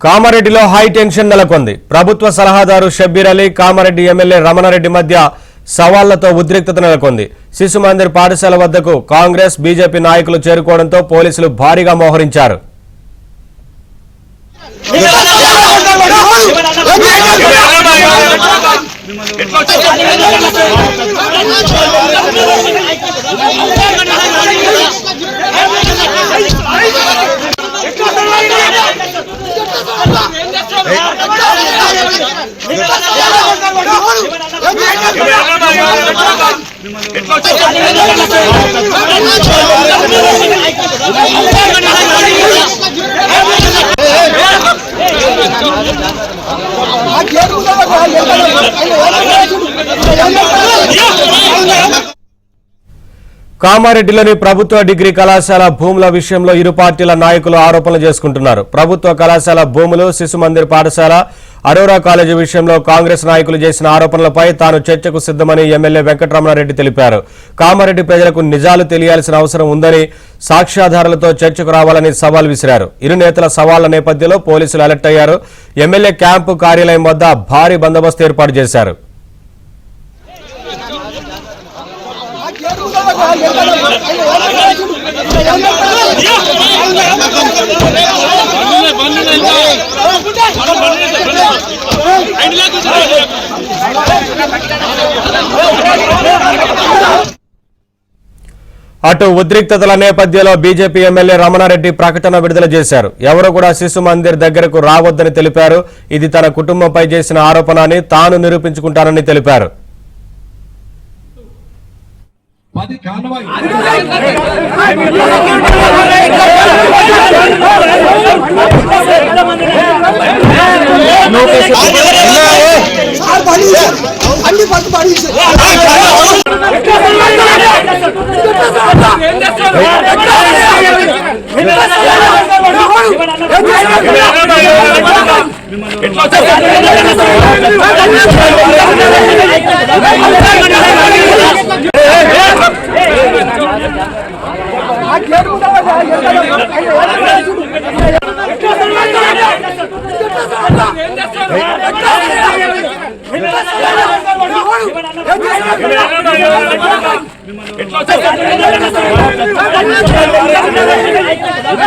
కామారెడ్డిలో high tension నెలకొంది ప్రభుత్వ సలహాదారు షబ్బీర్ అలీ కామారెడ్డి ఎమ్మెల్యే రమణారెడ్డి మధ్య సవాళ్ళతో ఉద్రిక్తత నెలకొంది శిశు మందిర్ పాఠశాల వద్దకు కాంగ్రెస్ బీజేపీ నాయకులు చేరుకోవడంతో పోలీసులు భారీగా మోహరించారు కామారెడ్డిలోని ప్రభుత్వ డిగ్రీ కళాశాల భూముల విషయంలో ఇరు పార్టీల నాయకులు ఆరోపణలు చేసుకుంటున్నారు. ప్రభుత్వ కళాశాల భూములు శిశు మందిర్ పాఠశాల అరోరా కాలేజీ విషయంలో కాంగ్రెస్ నాయకులు చేసిన ఆరోపణలపై తాను చర్చకు సిద్ధమని ఎమ్మెల్యే వెంకటరమణారెడ్డి తెలిపారు కామారెడ్డి ప్రజలకు నిజాలు తెలియాల్సిన అవసరం ఉందని సాక్ష్యాధారాలతో చర్చకు రావాలని సవాల్ విసిరారు ఇరు నేతల సవాళ్ళ నేపథ్యంలో పోలీసులు అలర్ట్ అయ్యారు ఎమ్మెల్యే క్యాంపు కార్యాలయం వద్ద భారీ బందోబస్తు ఏర్పాటు చేశారు అటు ఉద్రిక్తతల నేపథ్యంలో బీజేపీ ఎమ్మెల్యే రమణారెడ్డి ప్రకటన విడుదల చేశారు. ఎవరు కూడా శిశు మందిర్ దగ్గరకు రావద్దని తెలిపారు. ఇది తన కుటుంబంపై చేసిన ఆరోపణ అని తాను నిరూపించుకుంటానని తెలిపారు. పది అన్ని పట్టు పని ఎట్లా